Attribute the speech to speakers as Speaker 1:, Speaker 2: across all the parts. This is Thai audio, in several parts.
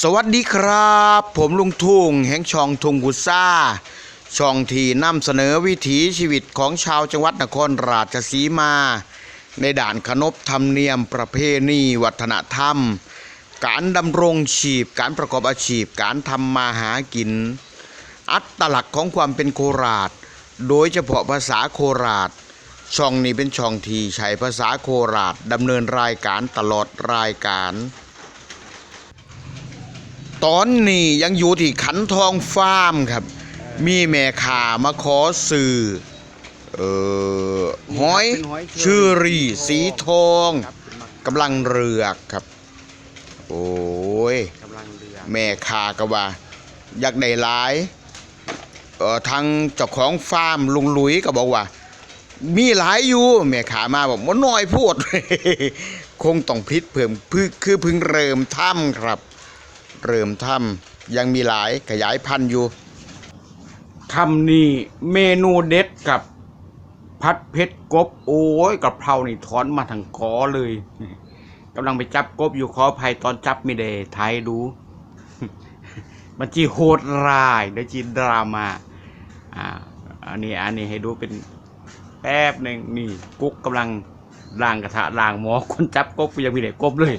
Speaker 1: สวัสดีครับ ผมลุงทุ่งแห่งช่องทุ่งกุซ่า ช่องที่นำเสนอวิถีชีวิตของชาวจังหวัดนครราชสีมา ในด่านขนบธรรมเนียมประเพณีวัฒนธรรม การดำรงชีพการประกอบอาชีพการทำมาหากิน อัตลักษณ์ของความเป็นโคราช โดยเฉพาะภาษาโคราช ช่องนี้เป็นช่องที่ใช้ภาษาโคราชดำเนินรายการตลอดรายการ ตอนนี้ยังอยู่ที่ขันทองฟาร์มครับ มีแม่ข่ามาขอสื่อเออหอย
Speaker 2: เป็นหอยเช
Speaker 1: ชื่อรีสีทอง
Speaker 2: ครับเป็นมัก
Speaker 1: กำลังเรือกครับ โอ้ย
Speaker 2: กำลังเรือ
Speaker 1: แม่ข่าก็ว่าอยากได้หลายเออทางเจ้าของฟาร์มลุงหลุยก็บอกว่า มีหลายอยู่แม่ขามาบอกว่าน้อยพูด คงต้องพิษเพิ่มคือคือเพึ่งเริ่มถ้ำครับ เริ่มถ้ำยังมีหลายขยายพันธุ์อยู่
Speaker 2: คำนี้เมนูเด็ดกับพัดเพชรกบ โอ้ยกับเพรานี่ถอนมาทางคอเลยกำลังไปจับกบอยู่ขอภัยตอนจับไม่ได้ไทยดู มันจีโหดร้ายและจีดราม่าอ่าอันนี้อันนี้ให้ดูเป็นแป๊บหนึ่งนี่กุ๊กกำลังล้างกระทะล้างหมอคนจับกบยังม่ได้กบเลย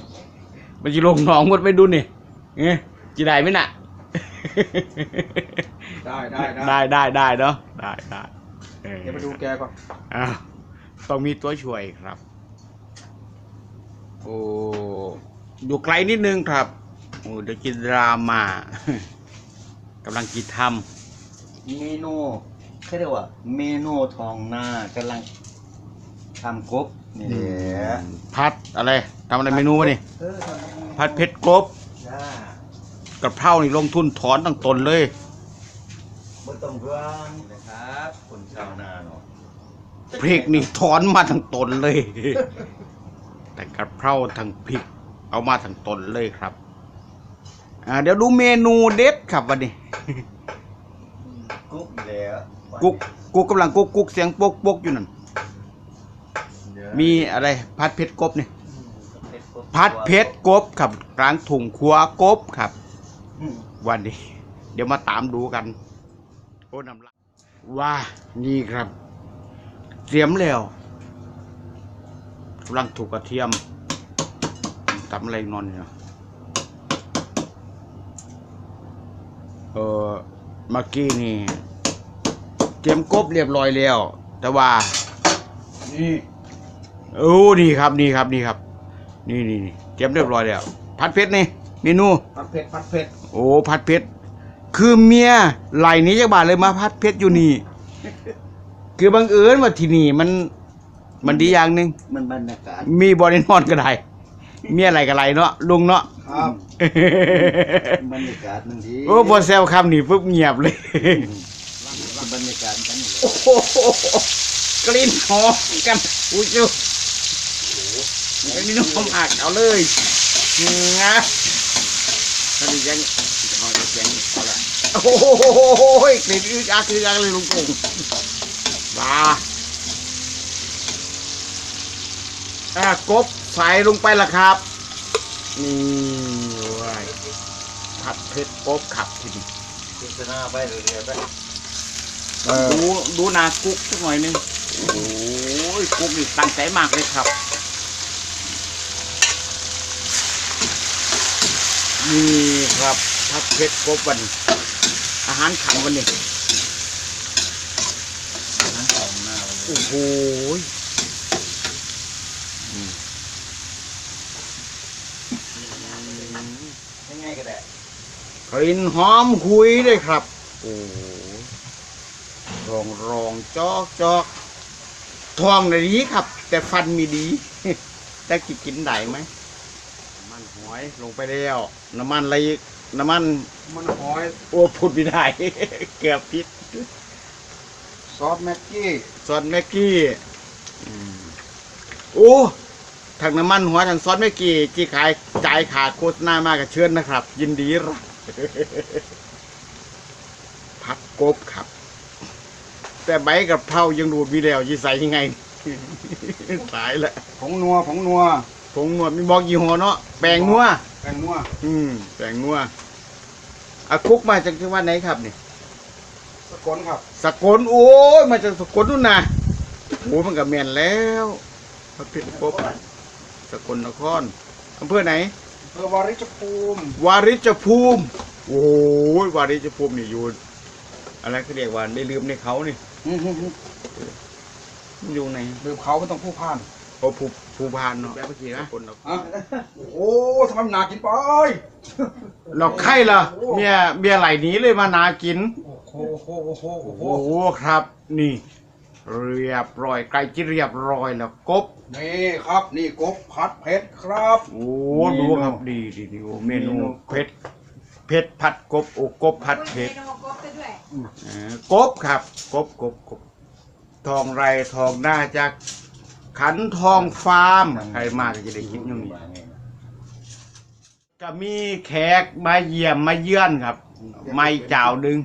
Speaker 2: มันจีลงหนองหมดไปดูนี่ เอ๊ะจีได้ไหมน่ะ
Speaker 3: ได้ได้ได้
Speaker 2: ได้ได้ได้เนาะได้ได้เออ
Speaker 3: เดี๋ยวไปดูแกก่อน
Speaker 2: อ้าวต้องมีตัวช่วยครับ โอ้อยู่ไกลนิดนึงครับโอ้เดี๋ยวกินดราม่ากำลังกินท
Speaker 3: เมนูเขาเรียกว่า เมนูทองหน้ากำลังทำกบนี่ำแหละ
Speaker 2: พัดอะไรทำอะไรเมนูวะนี่
Speaker 3: เออทำ
Speaker 2: พัดเพชรกบ
Speaker 3: จ้าก
Speaker 2: ระเพรานี่ลงทุนถอนตั้งตนเลย
Speaker 3: บนต้องร้านนะครับคนชาวนาเนาะ
Speaker 2: พริกนี่ถอนมาทั้งตนเลย แต่กระเพราทั้งพริก เอามาทั้งตนเลยครับอ่าเดี๋ยวดูเมนูเด็ดครับวันนี้
Speaker 3: กุ๊กแล้ว
Speaker 2: กุ๊กกุ๊กกำลังกุ๊กกุ๊กเสียงปกปกอยู่นั่น
Speaker 3: เดี๋ยว
Speaker 2: มีอะไรพัดเพชรกบนี่
Speaker 3: อืมเพชรกบ
Speaker 2: พัดเพชรกบครับกลางถุงครัวกบครับ
Speaker 3: อืม
Speaker 2: วันนี้ เดี๋ยวมาตามดูกันโอ้น้ำลายว่านี่ครับ เตรียมแล้วกำลังถูกกระเทียมตำอะไรนอนเนี่ยเออเมื่อกี้นี่ เตรียมกบเรียบร้อยแล้ว แต่ว่า นี่โอ้นี่ครับนี่ครับนี่ครับ นี่นี่นี่เตรียมเรียบร้อยแล้วพัดเพชรนี่เมนู
Speaker 3: พัดเพชรพัดเพชร
Speaker 2: โอ้พัดเพชรคือเมียไหลหนี้จากบ้านเลยมาพัดเพชรอยู่นี่ คือบังเอิญว่าที่นี่มัน มันดีอย่างหนึ่ง
Speaker 3: มันบรรยากาศ
Speaker 2: มีบริโนอนก็ได้ เมียอะไรก็ไรเนาะลุงเนาะ
Speaker 3: ครับบรรยากาศมันดี
Speaker 2: โอ้พอแซวคำนี่ปุ๊บเงียบเลย
Speaker 3: บรรยากาศกันนี่แหละ
Speaker 2: โอ้โหกลิ่นหอมกันอุ้ย จูกลิ่นหอมอักเอาเลยนะถ้าดีจังเอาเสียงเอละโอ้โหกลิ่นอึกอักอึกอักเลยลุงกุ้งมาอะกบใส่ลงไปละครับ นี่ว้ยผัดเผ็ดกบขับทีนี้
Speaker 3: โฆษณาไปเรื่อยๆไป
Speaker 2: ดูดูนากุ๊กสักหน่อยหนึงโอ้ยกุ๊กนี่ตั้งใจมากเลยครับ นี่ครับทับเพชรกบวัน อาหารขังวันนี้
Speaker 3: ทั้งสองหน้า
Speaker 2: โอ้โห
Speaker 3: ก็ได้
Speaker 2: กลิ่นหอมคุยเลยครับ โอ้รองรองจอกจอกทองในดีครับ แต่ฟันมีดีแต่กินกินได้ไหม ลงไปแล้ว น้ำมันอะไรอีกน้ำมัน
Speaker 3: มันหอย
Speaker 2: โอ้พูดไม่ได้ เกือบพิษ
Speaker 3: ซอสแม็กกี้
Speaker 2: ซอสแม็กกี้อืมโอ้ทางน้ำมันหัวทางซอสแม็กกี้ที่ขายจ่ายขาดโฆษณามากกับเชิญนะครับ ยินดีรับพักกบครับ แต่ใบกับเพรายังดูดมีแล้วยี่ใส่ยังไง สายละ
Speaker 3: ผงนัวผงนัว
Speaker 2: ผงนวดมีบอกยี่ห้อเนาะแปลงนัว
Speaker 1: แตงนัว
Speaker 2: อืมแตงนัวอาคุกมาจากจังหวัดไหนครับนี่
Speaker 1: สกลครับ
Speaker 2: สกลโอ้ยมาจากสกลนู่นนะโอ้มันกับแมนแล้วพระเพชรกบสกลนครอำเภอไหน
Speaker 1: เออวาริชภูมิ
Speaker 2: วาริจภูมิ โอ้ยวาริจภูมินี่อยู่อะไรเขาเรียกว่าได้ลืมในเขานี่มันอยู่ใน
Speaker 1: ลืมเขาไม่ต้องผู้พาน
Speaker 2: โอ้ภูภูพานเนาะแบบเมื่อกี้นะคนเรา
Speaker 1: อะโอ้ทำไมมันนากินไป
Speaker 2: เราไข่ละเมียเมียไหลหนีเลยมานากิน
Speaker 1: โอ้โหโอ้โหโอ้โหโอ้โห
Speaker 2: โอ้โหครับ นี่ เรียบร้อยไก่จิเรียบร้อยแล้วกบ
Speaker 1: นี่ครับ นี่กบผัดเผ็ดครับ
Speaker 2: โอ้ดูครับดีดีดีโอ้เมนูเผ็ดเผ็ดผัดกบโอ้กบผัดเผ็ด
Speaker 4: มนูกบไปด้วย
Speaker 2: เอ่อกบครับ กบกบกบทองไรทองหน้าจาก ขันทองฟาร์มใครมาก็จะได้กินอยู่นี่ก็มีแขกมาเยี่ยมมาเยือนครับ ไม่เจ้าดึง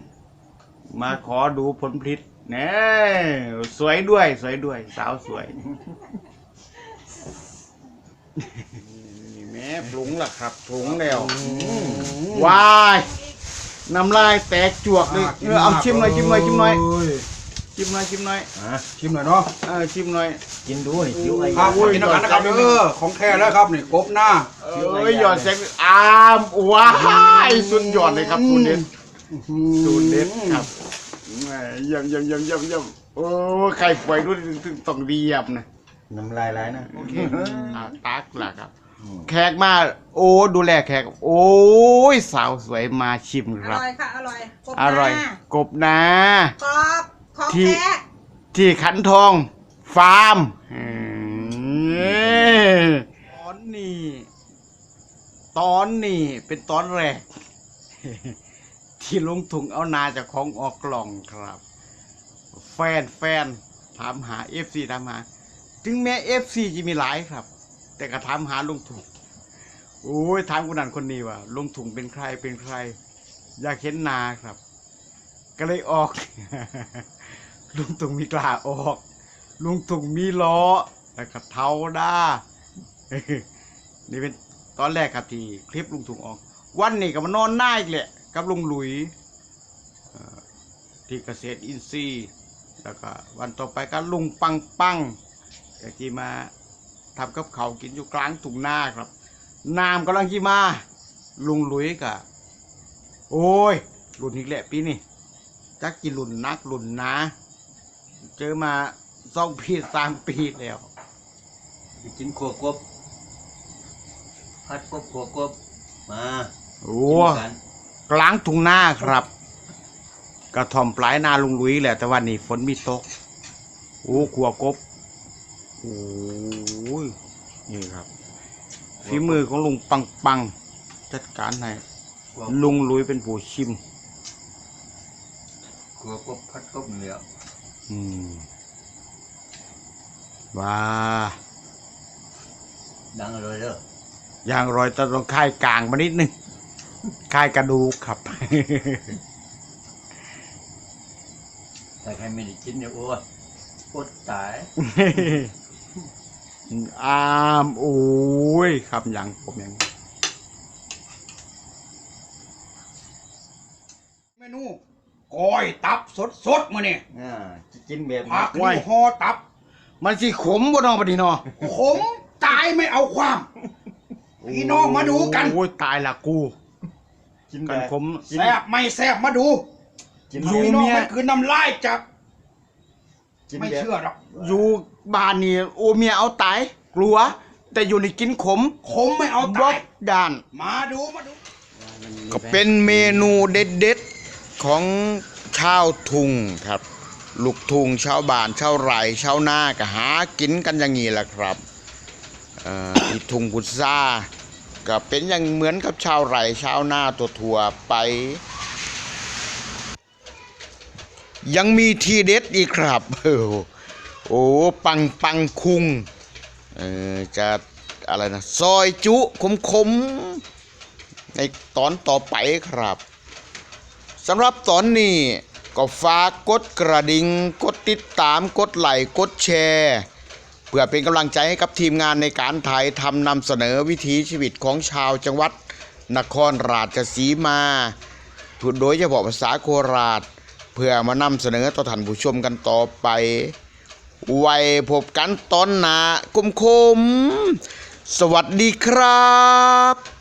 Speaker 2: มาขอดูผลผลิตเน่สวยด้วย สวยด้วย สาวสวยนี่แม่ปรุงล่ะครับปรุงแล้ววายน้ำลายแตกจวกเลยเออเอาชิมหน่อยชิมหน่อยชิมหน่อย
Speaker 1: เชิ
Speaker 2: มหน่อยชิมหน่อย
Speaker 3: อะ
Speaker 1: ชิมหน่อยเนาะ
Speaker 2: เออชิมหน่อย
Speaker 3: กินดูนี่คิ้วไอ้
Speaker 1: ครับ
Speaker 2: โอ้ย
Speaker 1: กินด้วยกันนะครับเออของแท้แล้วครับนี่กบหน้า
Speaker 2: เอ้ยหยอดแสงอามว้ายสุดยอดเลยครับสูตรเด็ดสูตรเด็ดครับแหมเยี่ยมเยี่ยมเยี่ยมเยี่ยมเยี่ยมโอ้ไข่ป่วยด้วยถึงต้องดีเยี่ยมนะ
Speaker 3: น้ำลายไหลนะ
Speaker 2: โอเคอ่าตักล่ะครับ
Speaker 3: อืม
Speaker 2: แขกมาโอ้ดูแลแขก โอ้ยสาวสวยมาชิม
Speaker 4: อ
Speaker 2: ครับ
Speaker 4: ร่อยค่ะ อร่อยกบ
Speaker 2: อร่อย
Speaker 4: หน้าก
Speaker 2: บนา
Speaker 4: กรอบ ของ
Speaker 2: ที่
Speaker 4: แท้
Speaker 2: ที่ขันทอง ฟาร์มอืมตอนนี้ ตอนนี้เป็นตอนแรก ที่ลงถุงเอานาจากของออกกล่องครับ แฟนแฟนถามหาเอฟซีถามหา ถึงแม้เอฟซีจะมีหลายครับ แต่ก็ถามหาลุงถุงโอ้ยถามคนนั้นคนนี้ว่าลุงถุงเป็นใครเป็นใคร อยากเห็นนาครับ ก็เลยออก ลุงตุงมีกล้าออก ลุงตุงมีล้อแล้วก็เท้าด้านี่เป็นตอนแรกครับที่คลิปลุงตุงออก วันนี้ก็มานอนหน้าอีกแหละกับลุงหลุยที่เกษตรอินทรีย์แล้วก็วันต่อไปก็ลุงปังปังก็ที่มาทำกับเขากินอยู่กลางทุ่งนาครับน้ำกำลังที่มา ลุงหลุยกะโอ้ยรุ่นอีกแหละปีนี้ จักกี่รุ่นนักรุ่นนะ เจอมาสองปีสามปีแล้ว
Speaker 3: ไปกินขัวกบพัดกบขัวกบมา
Speaker 2: โอ้
Speaker 3: กินกัน
Speaker 2: กลางทุ่งนาครับ กระท่อมปลายนาลุงหลุยแหละแต่วันนี้ฝนมีตกโอ้ขัวกบโอ้ยนี่ครับฝีมือของลุงปังปังจัดการให้
Speaker 3: ขัว
Speaker 2: ลุงหลุยเป็นผู้ชิม
Speaker 3: ขัวกบพัดกบเหลือ
Speaker 2: อืมว้า
Speaker 3: ดังเลยเด้อ
Speaker 2: อย่างรอยตะลงค่ายกลางมานิดนึงค่ายกระดูกครับ
Speaker 3: แต่ใครไม่ได้กินเนี่ยโอ้ยอดตาย
Speaker 2: อามโอ้ยคำอย่างผมอย่าง
Speaker 1: เมนู ก้อยตับสดสดๆมาเนี่ย
Speaker 3: อ่าจะกินแบบ
Speaker 1: ผักนี่ห่อตับ
Speaker 2: มันสิขมบ่น้องปะดีเนาะ
Speaker 1: ขมตายไม่เอาความพี่น้องมาดูกัน
Speaker 2: โอ้ยตายละกู
Speaker 3: กินแบ
Speaker 2: กัน
Speaker 3: บ
Speaker 2: ขม
Speaker 1: แซ่บไม่แซ่บมาดู
Speaker 3: กิน
Speaker 2: อยู่
Speaker 1: พี่น้อง
Speaker 2: เมีย
Speaker 1: มันคือน้ำลายจาก
Speaker 3: กิน
Speaker 1: ไม่
Speaker 3: แบบ
Speaker 1: เชื่อหรอก
Speaker 2: อยู่บ้านนี่โอเมียเอาตายกลัว แต่อยู่ในกินขม
Speaker 1: ขมไม่เอา
Speaker 2: บล็
Speaker 1: ตา
Speaker 2: อยกด่าน
Speaker 1: มาดูมาดู
Speaker 2: ก็เป็นเมนูเด็ดๆ ของชาวทุงครับ ลูกทุงชาวบ้านชาวไร่ชาวนาก็หากินกันอย่างนี้แหละครับที่ทุงกุซ่าก็เป็นอย่างเหมือนกับชาวไร่ชาวนาตัวทั่วไป ยังมีทีเด็ดอีกครับโอ้โอ้ปังปังคุงเออจะอะไรนะซอยจุขมขมในตอนต่อไปครับ สำหรับตอนนี้ก็ฝากกดกระดิ่งกดติดตามกดไลค์กดแชร์ เพื่อเป็นกำลังใจให้กับทีมงานในการถ่ายทำนำเสนอวิถีชีวิตของชาวจังหวัดนครราชสีมาโดยเฉพาะภาษาโคราช เพื่อมานำเสนอต่อท่านผู้ชมกันต่อไป ไว้พบกันตอนหน้าคมคม สวัสดีครับ